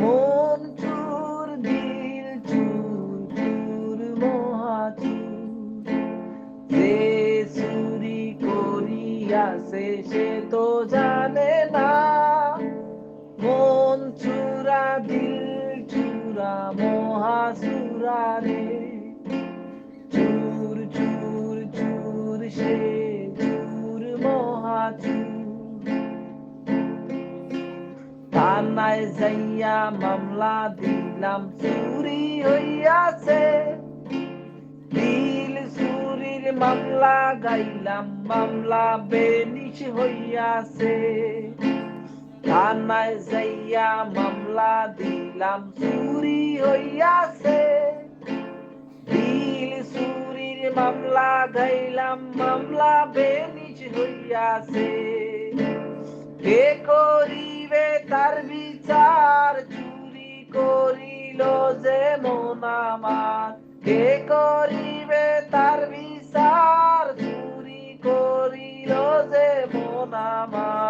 মন চুর, দিল চুর চুর মহাচুর যে চুরি করিয়াছে সে তো জানে না। মন চুরা, দিল চুরা মহাসুরা রে। চুর চুর চুর, সে চুর মহাচুর থানায় যাইয়া মামলা দিলাম, চুরি হইয়াছে। দিল চুরির মামলা গাইলাম, মামলা বেনিশ হইয়াছে। থানায় যাইয়া মামলা দিলাম, চুরি হইয়াছে। দিল চুরির মামলা গাইলাম, মামলা বেনিশ হইয়াছে। কে হইবে তার বিচার, চুরি করিল যে মন আমার। কে করিবে তার বিচার, চুরি করিল যে মন আমার।